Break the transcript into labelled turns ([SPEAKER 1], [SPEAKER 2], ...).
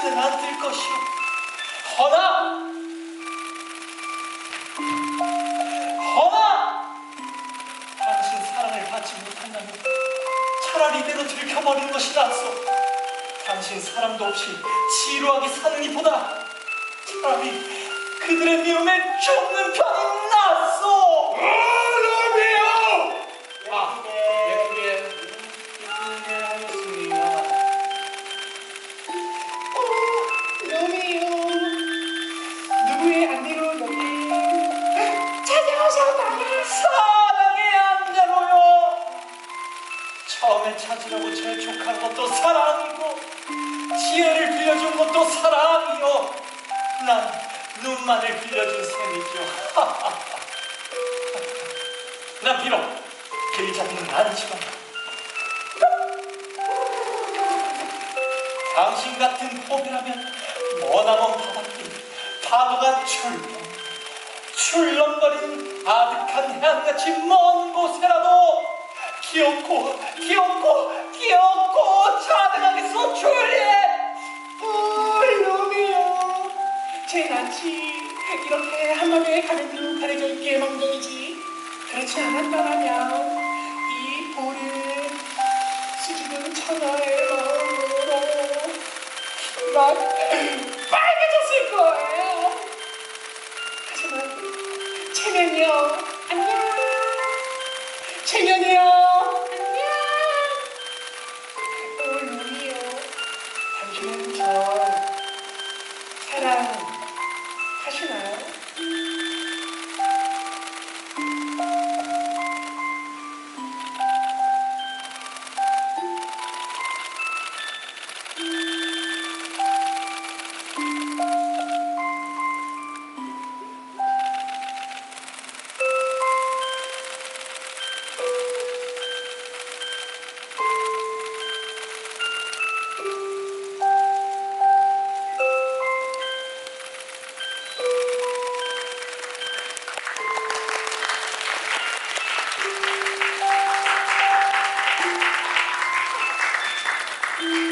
[SPEAKER 1] 눈은 안뜰 것이오. 허나, 허나, 당신 사랑을 받지 못한다면 차라리 이대로 들켜버리는 것이 낫소. 당신 사랑도 없이 지루하게 사는 이보다 차라리 그들의 미움에 죽는 편이 낫소. 재촉한 것도 사랑이고 지혜를 빌려준 것도 사랑이요. 난 눈만을 빌려준 셈이죠. 난 비록 길잡이는 아니지만 당신 같은 포배라면 머나먼 바닷길 파도가 출렁 출렁거리는 아득한 해안같이 먼 곳에라도 귀엽고 귀엽고 귀엽고 자등하겠소 줄리엣
[SPEAKER 2] 오 로미오 제 낯이 이렇게 한밤에 가려도 가려져 있게 망정이지. 그렇지 않았더라면 이 볼을 수줍은 천하의 마음으로 난 빨개졌을 거예요 하지만 체면이요 안녕. 체면이요 균형, 사랑, you.